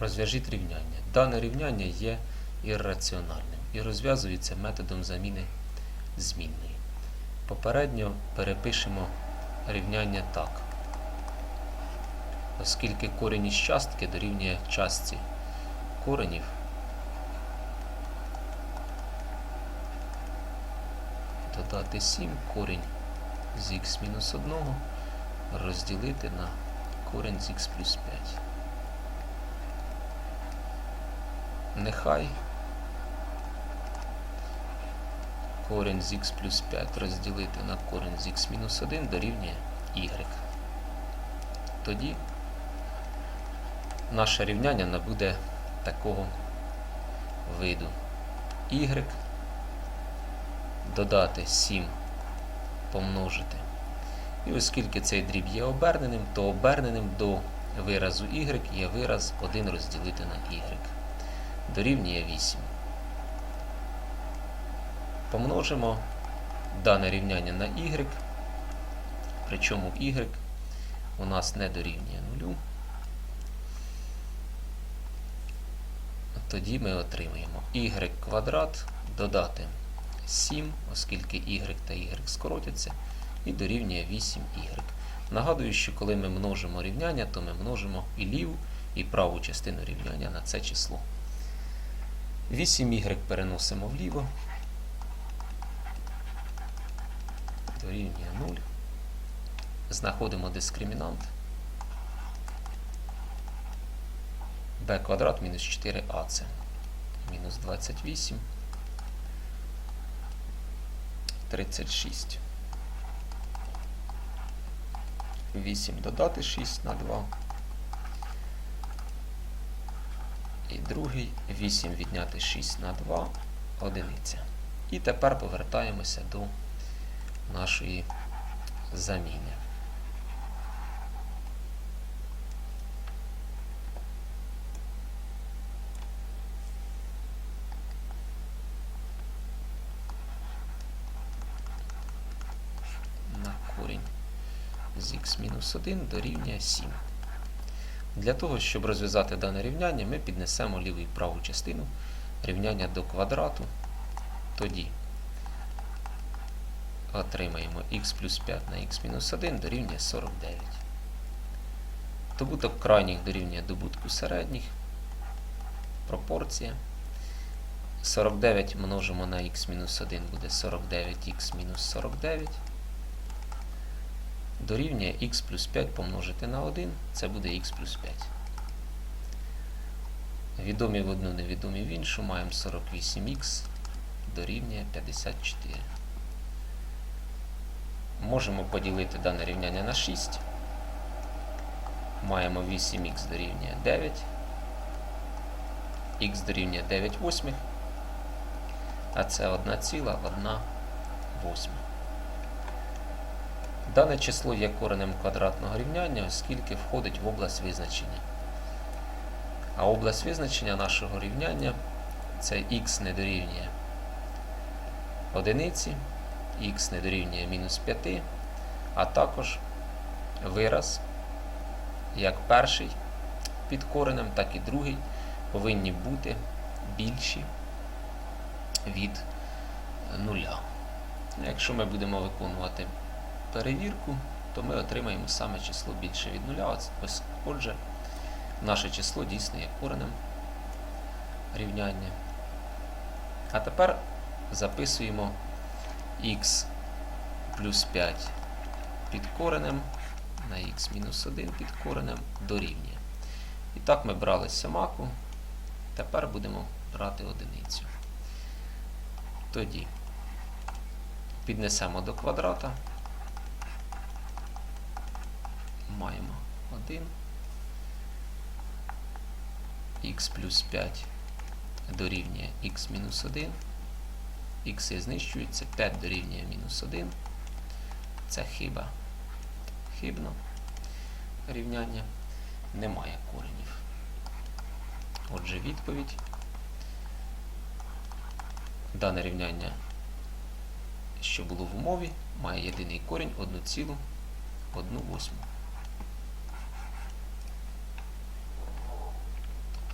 Розв'яжіть рівняння. Дане рівняння є ірраціональним і розв'язується методом заміни змінної. Попередньо перепишемо рівняння так. Оскільки корінь із частки дорівнює частці коренів, додати 7 корінь з х мінус 1 розділити на корінь з х плюс 5. Нехай корінь з х плюс 5 розділити на корінь з х мінус 1 дорівнює y. Тоді наше рівняння набуде такого виду y додати 7 помножити. І оскільки цей дріб є оберненим, то оберненим до виразу y є вираз 1 розділити на y. Дорівнює 8. Помножимо дане рівняння на y, причому y у нас не дорівнює 0. Тоді ми отримаємо y квадрат додати 7, оскільки y та y скоротяться, і дорівнює 8y. Нагадую, що коли ми множимо рівняння, то ми множимо і ліву, і праву частину рівняння на це число. 8y переносимо вліво. Дорівнює 0. Знаходимо дискримінант. b квадрат мінус 4ac. Мінус 28. 36. 8 додати 6 на 2. І другий 8 відняти 6 на 2 одиниця. І тепер повертаємося до нашої заміни. З х-1 дорівнює 7. Для того, щоб розв'язати дане рівняння, ми піднесемо ліву і праву частину рівняння до квадрату. Тоді отримаємо х плюс 5 на х мінус 1 дорівнює 49. Добуток крайніх дорівнює добутку середніх. Пропорція. 49 множимо на х мінус 1 буде 49х мінус 49. Дорівнює х плюс 5 помножити на 1, це буде х плюс 5. Відомі в одну, невідомі в іншу, маємо 48х дорівнює 54. Можемо поділити дане рівняння на 6. Маємо 8х дорівнює 9. х дорівнює 9 восьмих. А це 1,1 восьма. Дане число є коренем квадратного рівняння, оскільки входить в область визначення. А область визначення нашого рівняння це х не дорівнює одиниці, х не дорівнює мінус 5, а також вираз, як перший під коренем, так і другий повинні бути більші від нуля. Якщо ми будемо виконувати перевірку, то ми отримаємо саме число більше від нуля. Ось, Отже, наше число дійсно є коренем рівняння. А тепер записуємо х плюс 5 під коренем на х мінус 1 під коренем дорівнює. І так ми брали сьомаку, тепер будемо брати одиницю. Тоді піднесемо до квадрата. Маємо 1. х плюс 5 дорівнює х мінус 1. Х знищується, 5 дорівнює мінус 1. Це хиба. Хибно. Рівняння немає коренів. Отже, відповідь. Дане рівняння, що було в умові, має єдиний корінь 1,1 восьму.